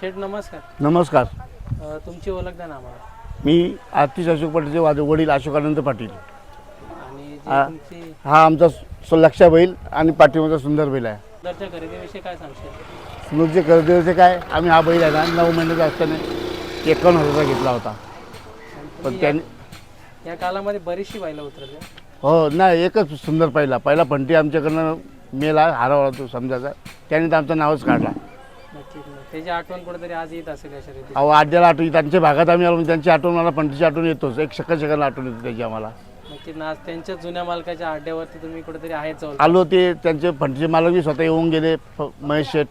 शेठ नमस्कार. नमस्कार. अ, तुमची ओळख द्या ना आम्हाला. मी आतिश अशोक पाटीलचे वाद वडील अशोकानंद पाटील. आणि जी आ. तुमची हा आमचा सु- लक्षा बैल आणि पाठीमागचा सुंदर बैल आहे. सुंदरच्या खरेदीविषयी काय सांगशील? सुंदरचे कर्जचे काय? आम्ही हा बैल आहे ना नऊ महिन्याचा असताना एकावन्न हजारचा घेतला होता. आणि पण तुम्ही त्याने या- या कालामध्ये बरीचशी बैलं उतरली. हो नाही एकच सुंदर पहिला. पहिला फंटी आमच्याकडनं मेला हारावला तो समजायचा. त्याने तर आमचं नावच काढला. नक्कीच. त्याची आठवण कुठेतरी आज येत असेल या शर्यतीत. अहो आड्याला आठवण त्यांच्या भागात आम्ही आलो त्यांची आठवण मला फंटीची आठवण येतोच. एक शकल शकल आठवण येते त्याची आम्हाला. नक्कीच ना आज त्यांच्या जुन्या मालकाच्या अड्ड्यावरती तुम्ही कुठेतरी आहेत जवळ. आलो ते त्यांचे फंटीचे मालक मी स्वतः येऊन गेले फ- महेश शेठ.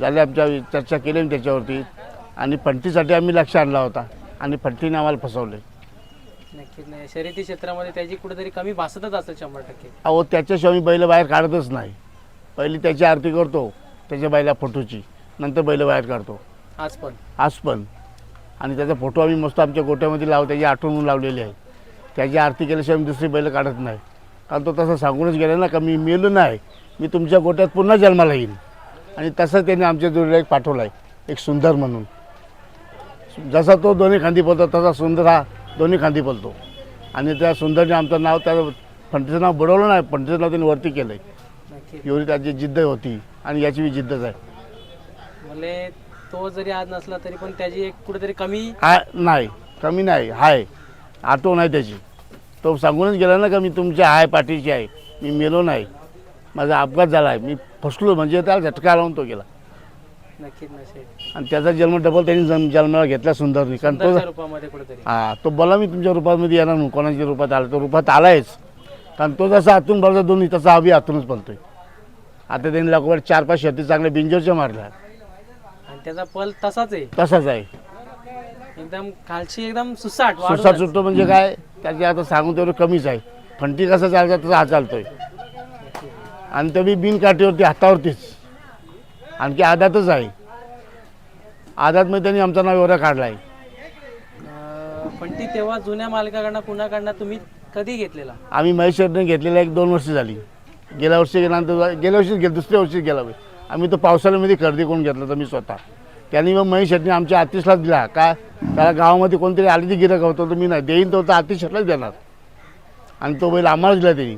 झाले आमच्या चर्चा केली मी त्याच्यावरती. आणि फंटीसाठी आम्ही लक्ष आणला होता. आणि फंटीने आम्हाला फसवले. नक्कीच नाही शर्यती क्षेत्रामध्ये त्याची कुठेतरी कमी भासतच असेल शंभर टक्के. अहो त्याच्याशिवाय मी बैल बाहेर काढतच नाही. पहिली त्याची आरती करतो. त्याच्या बैला फोटोची. नंतर बैल बाहेर काढतो. आज पण. आज पण. आणि त्याचा फोटो आम्ही मस्त आमच्या गोट्यामध्ये लावतो त्याची आठवण म्हणून लावलेली आहे. त्याची आरती केल्याशिवाय मी दुसरी बैल काढत नाही. कारण तो तसं सांगूनच गेला ना का मी मेलो नाही. मी तुमच्या गोट्यात पुन्हा जन्माला येईन. आणि तसं त्याने आमच्या जोडीला एक पाठवला आहे. एक सुंदर म्हणून. जसा तो दोन्ही खांदी बोलतो तसा सुंदर हा दोन्ही खांदी बोलतो आणि त्या सुंदरने आमचं नाव त्या फंटीचं नाव बुडवलं नाही. फंटीचं नाव त्यांनी वरती केलं आहे एवढी त्याची जिद्द होती आणि याची बी जिद्दच आहे. म्हणजे तो जरी आज नसला तरी पण त्याची एक कुठेतरी कमी नाही. कमी नाही. हाय. आठवण आहे त्याची. तो सांगूनच गेला ना का मी तुमच्या आहे पाठीची आहे. मी मेलो नाही. माझा अपघात झाला आहे. मी फसलो म्हणजे त्याला झटका लावून तो गेला. नक्कीच नसेल आणि त्याचा जन्म डबल त्यांनी जन्म जन्माला घेतला सुंदरनी. कारण तो सुंदरच्या रूपामध्ये कुठेतरी. हा तो बोला मी तुमच्या रूपामध्ये येणार म्हणून कोणाच्या रूपात आला? तो रूपात आलायच. कारण तो जसा आतून बोलतो दोन्ही तसा आम्ही आतूनच बोलतोय आता त्यांनी लगभग चार पाच शर्ती चांगल्या बिंजोरच्या मारल्या आणि त्याचा पल तसाच आहे. तसाच आहे. एकदम खालची एकदम सुसाट. सुसाट सुटतो म्हणजे काय? त्याची आता सांगून तेवढं कमीच आहे. फंटी कसा चालतात तसा हा चालतोय. आणि ते बी बिन काठीवरती हातावरतीच. आणखी आदातच आहे. आदातमध्ये त्यांनी आमचा नाव एवढा काढला आहे अं, पण ती तेव्हा जुन्या मालकाकडनं कुणाकडनं तुम्ही कधी घेतलेला? आम्ही महेश्वरने घेतलेला एक दोन वर्ष झाली. गेल्या वर्षी गेल्यानंतर गेल्या वर्षी गेलं दुसऱ्या वर्षी गेला बाई. आम्ही तो पावसाळ्यामध्ये खरेदी करून घेतला होता मी स्वतः. त्यांनी मग महेश शेटने आमच्या आतिशला दिला. का? त्याला गावामध्ये कोणतरी आली ती गिरक होतं तर मी नाही. देईन तो तर आतिश शेटलाच देणार. आणि तो बैल आम्हाला दिला त्यांनी.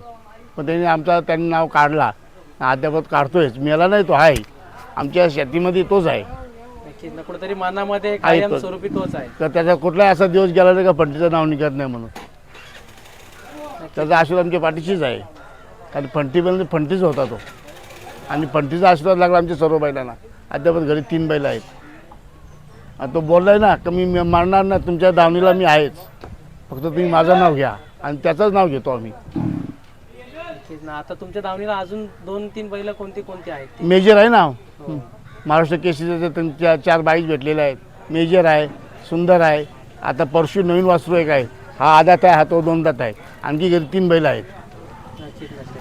पण त्यांनी आमचा त्यांनी नाव काढला. अद्यापत काढतोयच. मेला नाही तो आहे. आमच्या शेतीमध्ये तोच आहे. नक्कीच. ना कुठेतरी मनामध्ये स्वरूपी तोच आहे. तर त्याचा कुठलाही असा दिवस गेला नाही का फंटीचं नाव निघत नाही म्हणून. त्याचा आशीर्वाद आमच्या पाठीशीच आहे. कारण फंटी बैल फंटीच होता तो. आणि फंटीचा आशीर्वाद लागला आमच्या सर्व बैलांना. अद्यापत घरी तीन बैल आहेत. आणि तो बोललाय ना का मी मारणार ना तुमच्या दावणीला मी आहेच. फक्त तुम्ही माझं नाव घ्या आणि त्याचंच नाव घेतो आम्ही. नक्कीच ना. आता तुमच्या दावणीला अजून दोन तीन बैल कोणती कोणती आहेत? मेजर आहे ना. हो. महाराष्ट्र केसरीचे त्यांच्या चार बाईक भेटलेले आहेत. मेजर आहे सुंदर आहे. आता परशु नवीन वासरू एक आहे. हा आदात आहे हा तो दोन दात आहे. आणखी घरी तीन बैल आहेत. नक्कीच नक्कीच.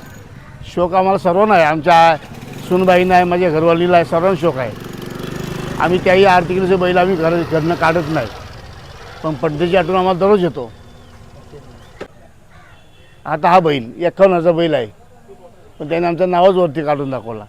शोक आम्हाला सर्वांना आहे आमच्या सुनबाईंना आहे माझ्या घरवालीला आहे सर्वांना शोक आहे. आम्ही त्याही आर्थिकचे बैल आम्ही घर घरनं काढत नाही. पण पड्डीची आठवण आम्हाला दररोज येतो. आता हा बैल एकावन्नाचा बैल आहे. पण त्याने आमचं नावच वरती काढून दाखवला.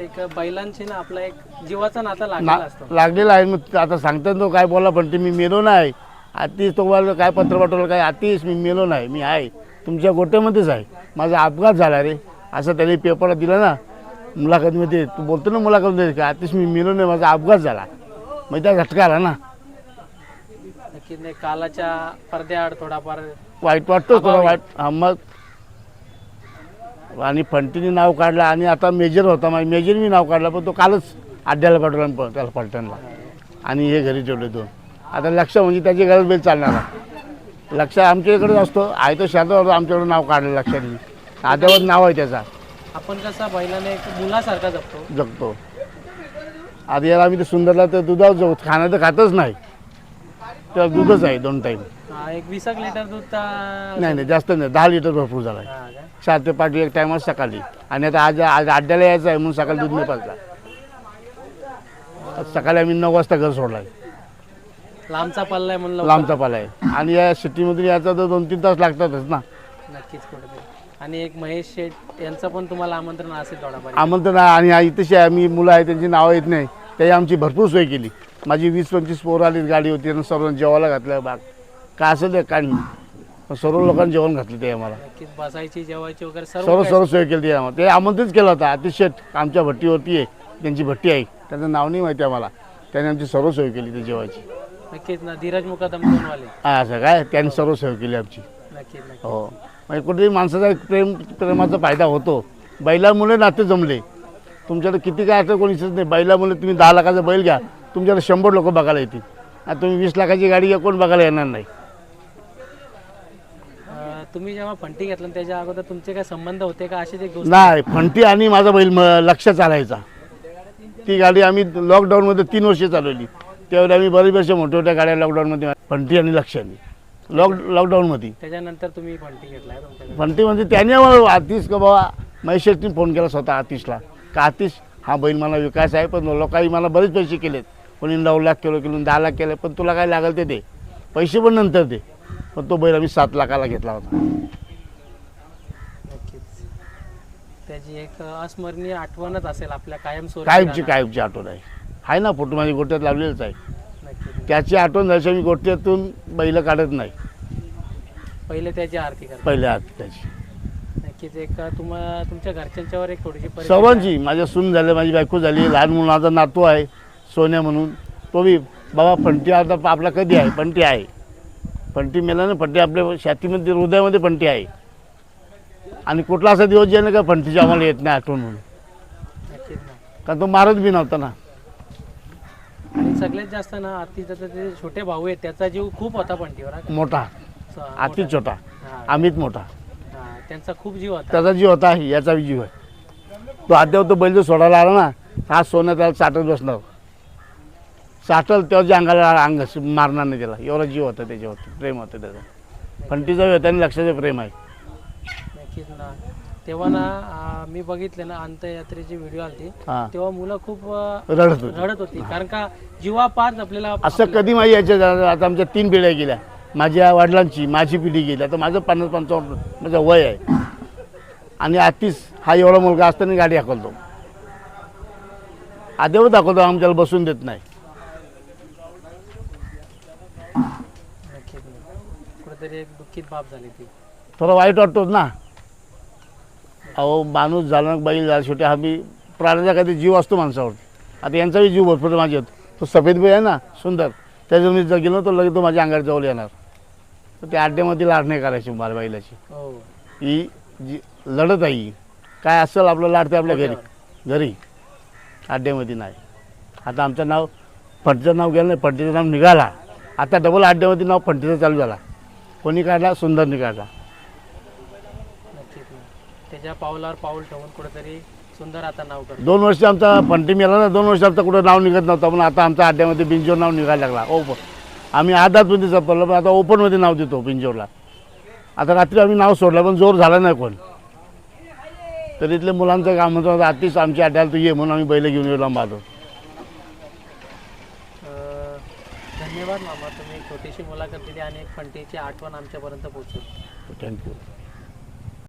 एक बैलांशी ना आपला एक जीवाचा नाता लागलेला ना असतो. लागलेला आहे. मग आता सांगतात तो काय बोला पण ते मी मेलो नाही. आतीस तो काय पत्र पाठवलं काय? आतीस मी मेलो नाही. मी आहे. तुमच्या गोट्यामध्येच आहे. माझा अपघात झाला रे. असं त्याने पेपरला दिलं ना मुलाखतीमध्ये. तू बोलतो ना मुलाखतीमध्ये का आतीस मी मेलो नाही माझा अपघात झाला. मग त्या झटका आला ना. नक्कीच नाही कालाच्या पडद्याआड थोडाफार. वाईट वाटतो थोडा. वाईट. हा मग. आणि फंटीने नाव काढलं आणि आता मेजर होता. माझ्या मेजरनी नाव काढलं पण तो कालच अड्ड्याला पाठवला आणि प- त्याला पलटणला. आणि हे घरी ठेवले दोन. आता लक्ष म्हणजे त्याची गरज बेल चालणार आहे. लक्ष आमच्या इकडेच असतो. आहे तो शांत होतो आमच्याकडे नाव काढलं लक्षात आद्यावर नाव आहे त्याचा. आपण कसा बैलाने एक मुलासारखा जपतो जगतो. आधी याला आम्ही ते सुंदरला तर दुधावर जाऊ खाणं तर खातच नाही. त्याला दूधच आहे दोन टाईम हा, एक वीस एक लिटर दूध नाही नाही जास्त नाही. दहा लिटर भरपूर झाला आहे. हा? चार ते पाच एक टायमाच सकाळी. आणि आता आज आज अड्ड्याला यायचं आहे म्हणून सकाळी दूध नाही पाजला. आज सकाळी आम्ही नऊ वाजता घर सोडला आहे. लांबचा पल्ला आहे म्हणून लवकर- लांबचा पाला आहे. आणि या सिटीमधून यायचा तर दोन तीन तास लागतातच ना. नक्कीच कुठेतरी. आणि एक महेश शेठ यांचं पण तुम्हाला आमंत्रण असेल थोडाफार. आमंत्रण आहे आणि इथेशी आम्ही मुलं आहे त्यांची नावं येत नाही. त्याची आमची भरपूर सोय केली. माझी वीस पंचवीस पोरं आली गाडी होती आणि सर्वांना जेवायला घातलं बाग. काय असेल ते काय नाही पण सर्व लोकांना जेवण घातलं ते आम्हाला. नक्कीच बसायची जेवायची वगैरे सर्व सर्व काही- सर्व सोय केली ते आम्हाला. ते आमंत्रित केलं होतं. अतिश शेठ आमच्या भट्टीवरती आहे. त्यांची भट्टी आहे. त्यांचं नाव नाही माहिती आम्हाला. त्यांनी आमची सर्व सोय केली ते जेवायची. नक्कीच ना धीरज मुकादम हा असं काय? त्यांनी सर्व सोय केली आमची. नक्कीच हो. म्हणजे कुठेतरी माणसाचा एक प्रेम प्रेमाचा फायदा होतो. बैलामुळे नाते जमले. तुमच्याकडे किती काय असं कोणी इच्छित नाही. बैलामुळे तुम्ही दहा लाखाचा बैल घ्या. तुमच्याकडे शंभर लोक बघायला येतील. आणि तुम्ही वीस लाखाची गाडी घ्या कोण बघायला येणार नाही. अं, तुम्ही जेव्हा फंटी घेतला त्याच्या अगोदर तुमचे काय संबंध होते का? असे ते गोष्ट? नाही फंटी आणि माझा बैल म लक्ष चालायचा ती गाडी आम्ही लॉकडाऊनमध्ये तीन वर्ष चालवली. त्यावेळी आम्ही बरेच वर्ष मोठ्या मोठ्या गाड्या लॉकडाऊनमध्ये फंटी आणि लक्षाने लॉक लॉकडाऊनमध्ये त्याच्यानंतर तुम्ही फंटी पण ते म्हणजे त्याने आम्हाला आतिश का बाबा महेशनी फोन केला स्वतः आतिशला. का आतिश हा बैल मला विकास आहे पण लोकांनी मला बरेच पैसे केलेत. कोणी नऊ लाख किलो किलो दहा लाख केले पण तुला काय लागेल ते दे. पैसे पण नंतर दे. पण तो बैल आम्ही सात लाखाला घेतला होता. त्याची एक अस्मरणीय आठवणच असेल आपल्या कायम कायमची कायमची आठवण आहे. आहे ना फोटो माझ्या गोट्यात लावलेलंच आहे. त्याची आठवण झाल्याशिवाय मी गोट्यातून बैल काढत नाही. पहिले त्याची आरती करा पहिल्या हात त्याची. नक्कीच एक तुम्हा तुमच्या घरच्यांच्यावर एक थोडीशी परिस्थिती सर्वांची माझ्या सून झाले माझी बायको झाली लहान मुलं माझा नातू आहे सोन्या म्हणून. तो बी बाबा फंटी आता आपला कधी आहे? फंटी आहे. फंटी मेला ना फंटी आपल्या छातीमध्ये हृदयामध्ये फंटी आहे. आणि कुठला असा दिवस जे ना का फंटीची आम्हाला येत नाही आठवण म्हणून? आहे. नक्कीच ना. कारण तो मारत बी नव्हता ना. आणि सगळ्यात जास्त ना तर ते छोटे भाऊ आहेत त्याचा जीव खूप होता हा का? मोठा. स- अति मोठा. छोटा. हा, अमित मोठा. हा, त्यांचा खूप जीव होता. त्याचा जीव होता याचा बी जीव आहे. तो आद्यावर तो बैल जो सोडायला आला ना हा सोनं त्याला चाटत बसणार चाटल तेव्हा जे अंगाला अंग मारणार नाही त्याला. एवढा जीव होता त्याच्यावरती प्रेम होतं त्याचं. फंटीचा होता आणि लक्षाचं प्रेम आहे. नक्कीच ना. तेव्हा ना अं, मी बघितले ना अंत्ययात्रेची व्हिडिओ आलती. हां. तेव्हा मुलं खूप अं, रडत होती. रडत होती. कारण का जीवापार आपल्याला असं कधी माझी याच्या आता आमच्या तीन पिढ्या गेल्या. माझ्या वडिलांची माझी पिढी गेली. आता माझं पन्नास पंचावन्न माझं वय आहे. आणि आतीस हा एवढा मुलगा असताना गाडी हाकलतो. आदेवर दाखवतो आमच्याला बसून देत नाही. नक्कीच. कुठेतरी एक दुःखित बाब झाली ती. थोडं वाईट वाटतोच ना. अहो माणूस झाला ना बैल झाला शेवटी हा बी प्राण्याचा काहीतरी जीव असतो माणसावरती आता यांचाही जीव भरपूर माझ्या तो सफेद बैल आहे ना सुंदर. त्याच्यावर मी जर गेलो तर लगेच तो माझ्या अंगात जवळ येणार. तर त्या अड्ड्यामध्ये लाड नाही करायची मला बैलाची. हो. ही जी लढत आहे ही. काय असेल आपलं लाडते आपल्या घरी. घरी. अड्ड्यामध्ये नाही. आता आमचं नाव फंटीचं नाव गेलं नाही फंटीचं नाव निघाला. आता डबल अड्ड्यामध्ये नाव फंटीचं चालू झाला. कोणी काढला? सुंदर निघाला. त्याच्या पावलावर पाऊल ठेवून कुठेतरी सुंदर आता नाव करतो. दोन वर्ष आमचा फंटी मिळाला ना दोन वर्ष आमचं कुठं नाव निघत नव्हतं पण आता आमच्या अड्ड्यामध्ये बिंजोर नाव निघायला लागला. ओपन. आम्ही आधातमध्ये चपरलं पण आता ओपनमध्ये नाव देतो बिंजोरला. आता रात्री आम्ही नाव सोडलं पण जोर झाला नाही कोण. तर इथले मुलांचं काम होतं आतीच आमच्या अड्ड्याला तू ये म्हणून आम्ही बैल घेऊन येऊ लांब आलो. धन्यवाद मामा तुम्ही छोटीशी मुलाखत दिली आणि एक फंटीची आठवण आमच्यापर्यंत पोहोचवली. थँक्यू